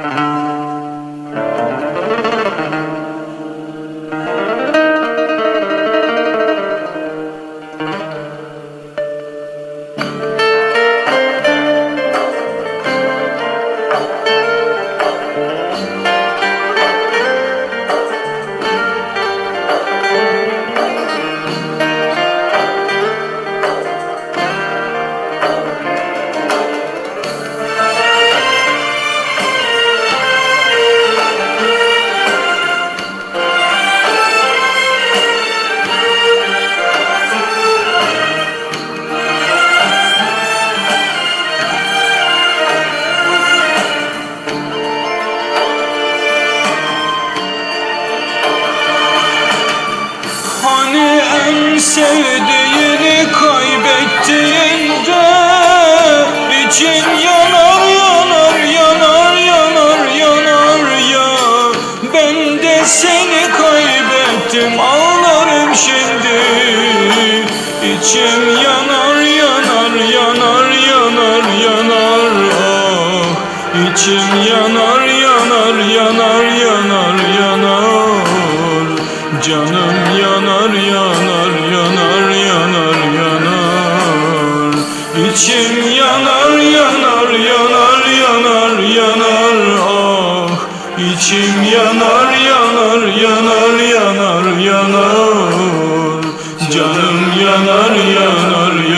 Uh-huh. Sevdiğini kaybettiğinde için yanar yanar yanar yanar yanar ya. Ben de seni kaybettim ağlarım şimdi. İçim yanar yanar yanar yanar yanar. Ah İçim yanar yanar yanar yanar yanar. Canım yanar yanar İçim yanar yanar yanar yanar yanar ah. İçim yanar yanar yanar yanar yanar. Canım yanar yanar yanar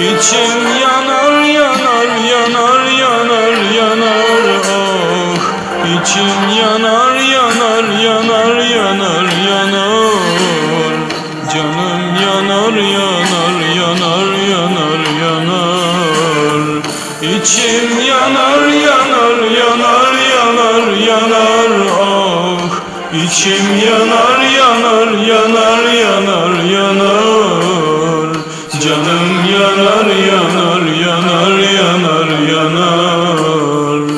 İçim yanar yanar yanar yanar yanar ah İçim yanar yanar yanar yanar yanar Canım yanar yanar yanar yanar yanar İçim yanar yanar yanar yanar yanar ah İçim yanar yanar Canım yanar yanar yanar yanar yanar.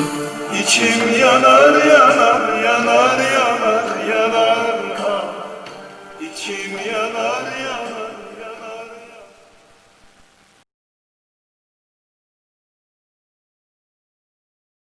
İçim yanar yanar yanar yanar yanar. İçim yanar yanar.